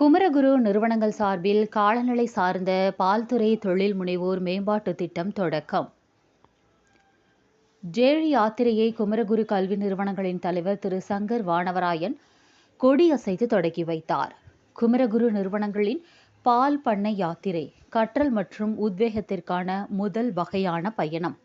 குமரகுரு நிறுவனங்கள் சார்பில் காலநிலை சார்ந்த பால்துறை தொழில் முனைவோர் மேம்பாட்டு திட்டம் தொடக்கம். ஜேழி யாத்திரையை குமரகுரு கல்வி நிறுவனங்களின் தலைவர் திரு சங்கர் வானவராயன் கொடியசைத்து தொடக்கி வைத்தார். குமரகுரு நிறுவனங்களின் பால் பண்ணை யாத்திரை கற்றல் மற்றும் உத்வேகத்திற்கான முதல் வகையான பயணம்.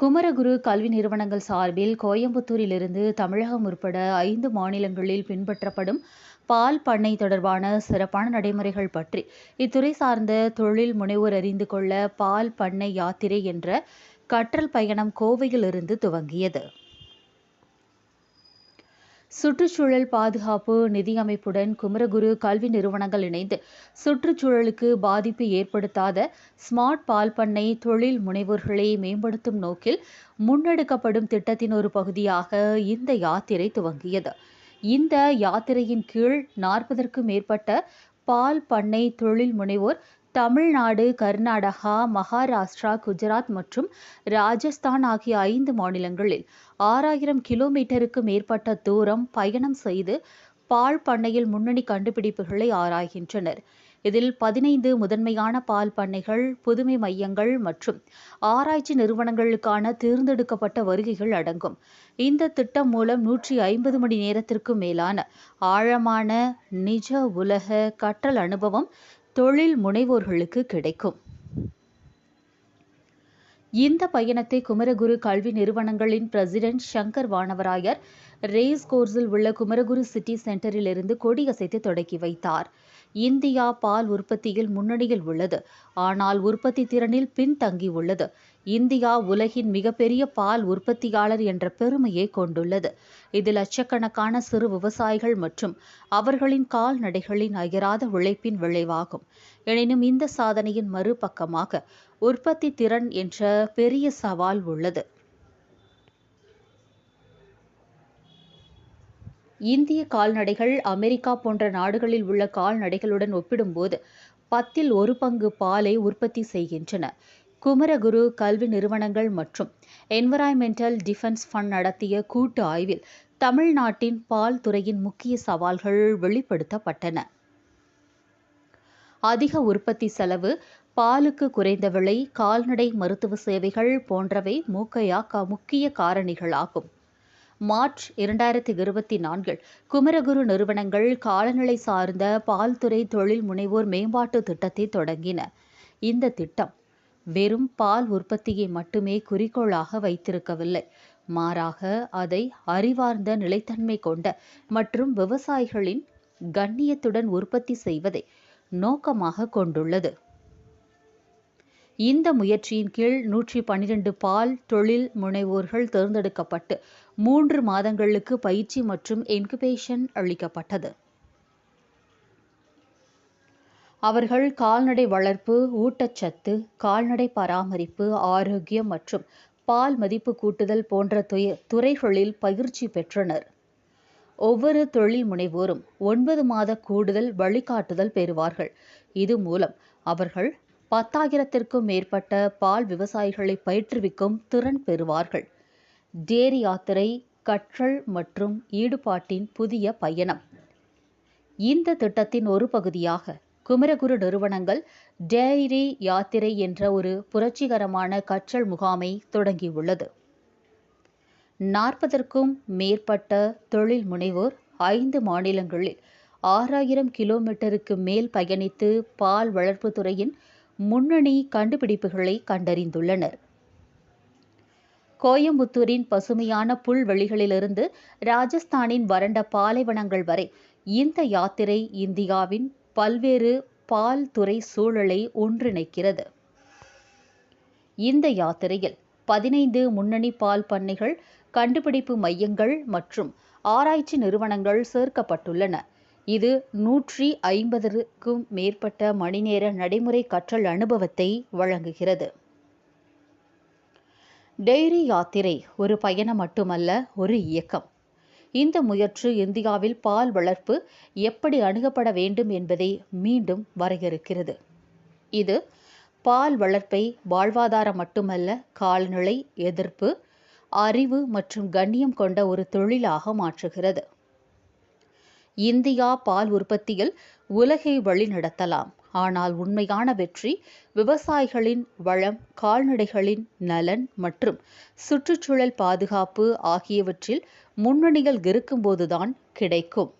குமரகுரு கல்வி நிறுவனங்கள் சார்பில் கோயம்புத்தூரிலிருந்து தமிழகம் உட்பட ஐந்து மாநிலங்களில் பின்பற்றப்படும் பால் பண்ணை தொடர்பான சிறப்பான நடைமுறைகள் பற்றி இத்துறை சார்ந்த தொழில் முனைவோர் அறிந்து கொள்ள பால் பண்ணை யாத்திரை என்ற கற்றல் பயணம் கோவையிலிருந்து துவங்கியது. சுற்றுச்சூழல் பாதுகாப்பு நிதியமைப்புடன் குமரகுரு கல்வி நிறுவனங்கள் இணைந்து சுற்றுச்சூழலுக்கு பாதிப்பு ஏற்படுத்தாத ஸ்மார்ட் பால் பண்ணை தொழில் முனைவோர்களை மேம்படுத்தும் நோக்கில் முன்னெடுக்கப்படும் திட்டத்தின் ஒரு பகுதியாக இந்த யாத்திரை துவங்கியது. இந்த யாத்திரையின் கீழ் நாற்பதற்கும் மேற்பட்ட பால் பண்ணை தொழில் முனைவோர் தமிழ்நாடு கர்நாடகா மகாராஷ்டிரா குஜராத் மற்றும் ராஜஸ்தான் ஆகிய ஐந்து மாநிலங்களில் ஆறாயிரம் கிலோமீட்டருக்கு மேற்பட்ட தூரம் பயணம் செய்து பால் பண்ணையில் முன்னணி கண்டுபிடிப்புகளை ஆராய்கின்றனர். இதில் பதினைந்து முதன்மையான பால் பண்ணைகள் புதுமை மையங்கள் மற்றும் ஆராய்ச்சி நிறுவனங்களுக்கான தேர்ந்தெடுக்கப்பட்ட வருகைகள் அடங்கும். இந்த திட்டம் மூலம் நூற்றி ஐம்பது மணி நேரத்திற்கும் மேலான ஆழமான நிஜ உலக கற்றல் அனுபவம் தொழில் முனைவோர்களுக்கு கிடைக்கும். இந்த பயணத்தை குமரகுரு கல்வி நிறுவனங்களின் பிரசிடென்ட் சங்கர் வானவராயர் ரேஸ் கோர்ஸில் உள்ள குமரகுரு சிட்டி சென்டரில் இருந்து கொடியசைத்து தொடக்கி வைத்தார். இந்தியா பால் உற்பத்தியில் முன்னணியில் உள்ளது. ஆனால் உற்பத்தி திறனில் பின்தங்கியுள்ளது. இந்தியா உலகின் மிகப்பெரிய பால் உற்பத்தியாளர் என்ற பெருமையை கொண்டுள்ளது. இது லட்சக்கணக்கான சிறு விவசாயிகள் மற்றும் அவர்களின் கால்நடைகளின் அயராத உழைப்பின் விளைவாகும். எனினும் இந்த சாதனையின் மறுபக்கமாக உற்பத்தி திறன் என்ற பெரிய சவால் உள்ளது. இந்திய கால்நடைகள் அமெரிக்கா போன்ற நாடுகளில் உள்ள கால்நடைகளுடன் ஒப்பிடும்போது பத்தில் ஒரு பங்கு பாலை உற்பத்தி செய்கின்றன. குமரகுரு கல்வி நிறுவனங்கள் மற்றும் என்வரான்மெண்டல் டிஃபென்ஸ் ஃபண்ட் நடத்திய கூட்டு ஆய்வில் தமிழ்நாட்டின் பால் துறையின் முக்கிய சவால்கள் வெளிப்படுத்தப்பட்டன. அதிக உற்பத்தி செலவு பாலுக்கு குறைந்த விலை கால்நடை மருத்துவ சேவைகள் போன்றவை மூக்கையா முக்கிய காரணிகளாகும். மார்ச் இரண்டாயிரத்தி இருபத்தி நான்கில் குமரகுரு நிறுவனங்கள் காலநிலை சார்ந்த பால்துறை தொழில் முனைவோர் மேம்பாட்டு திட்டத்தை தொடங்கின. இந்த திட்டம் வெறும் பால் உற்பத்தியை மட்டுமே குறிக்கோளாக வைத்திருக்கவில்லை. மாறாக அதை அறிவார்ந்த நிலைத்தன்மை கொண்ட மற்றும் விவசாயிகளின் கண்ணியத்துடன் உற்பத்தி செய்வதை நோக்கமாக கொண்டுள்ளது. இந்த முயற்சியின் கீழ் நூற்றி பன்னிரண்டு பால் தொழில் முனைவோர்கள் தேர்ந்தெடுக்கப்பட்டு மூன்று மாதங்களுக்கு பயிற்சி மற்றும் இன்குபேஷன் அளிக்கப்பட்டது. அவர்கள் கால்நடை வளர்ப்பு ஊட்டச்சத்து கால்நடை பராமரிப்பு ஆரோக்கியம் மற்றும் பால் மதிப்பு கூட்டுதல் போன்ற துறைகளில் பயிற்சி பெற்றனர். ஒவ்வொரு தொழில் முனைவோரும் ஒன்பது மாத கூடுதல் வழிகாட்டுதல் பெறுவார்கள். இது மூலம் அவர்கள் பத்தாயிரத்திற்கும் மேற்பட்ட பால் விவசாயிகளை பயிற்றுவிக்கும் திறன் பெறுவார்கள். டேரி யாத்திரை கற்றல் மற்றும் ஈடுபாட்டின் புதிய பயணம். இந்த திட்டத்தின் ஒரு பகுதியாக குமரகுரு நிறுவனங்கள் டேரி யாத்திரை என்ற ஒரு புரட்சிகரமான கற்றல் முகாமை தொடங்கியுள்ளது. நாற்பதற்கும் மேற்பட்ட தொழில் முனைவோர் ஐந்து மாநிலங்களில் ஆறாயிரம் கிலோமீட்டருக்கு மேல் பயணித்து பால் வளர்ப்பு துறையின் முன்னணி கண்டுபிடிப்புகளை கண்டறிந்துள்ளனர். கோயம்புத்தூரின் பசுமையான புல்வெளிகளிலிருந்து ராஜஸ்தானின் வறண்ட பாலைவனங்கள் வரை இந்த யாத்திரை இந்தியாவின் பல்வேறு பால் துறை சூழலை ஒன்றிணைக்கிறது. இந்த யாத்திரையில் பதினைந்து முன்னணி பால் பண்ணைகள் கண்டுபிடிப்பு மையங்கள் மற்றும் ஆராய்ச்சி நிறுவனங்கள் சேர்க்கப்பட்டுள்ளன. இது நூற்றி ஐம்பதற்கும் மேற்பட்ட மணிநேர நடைமுறை கற்றல் அனுபவத்தை வழங்குகிறது. டெய்ரி யாத்திரை ஒரு பயணம் மட்டுமல்ல ஒரு இயக்கம். இந்த முயற்சி இந்தியாவில் பால் வளர்ப்பு எப்படி அணுகப்பட வேண்டும் என்பதை மீண்டும் வரையறுக்கிறது. இது பால் வளர்ப்பை வாழ்வாதாரம் மட்டுமல்ல கால்நிலை எதிர்ப்பு அறிவு மற்றும் கண்ணியம் கொண்ட ஒரு தொழிலாக மாற்றுகிறது. இந்தியா பால் உற்பத்தியில் உலகை வழிநடத்தலாம் ஆனால் உண்மையான வெற்றி விவசாயிகளின் வளம் கால்நடைகளின் நலன் மற்றும் சுற்றுச்சூழல் பாதுகாப்பு ஆகியவற்றில் முன்னணியில் இருக்கும்போதுதான் கிடைக்கும்.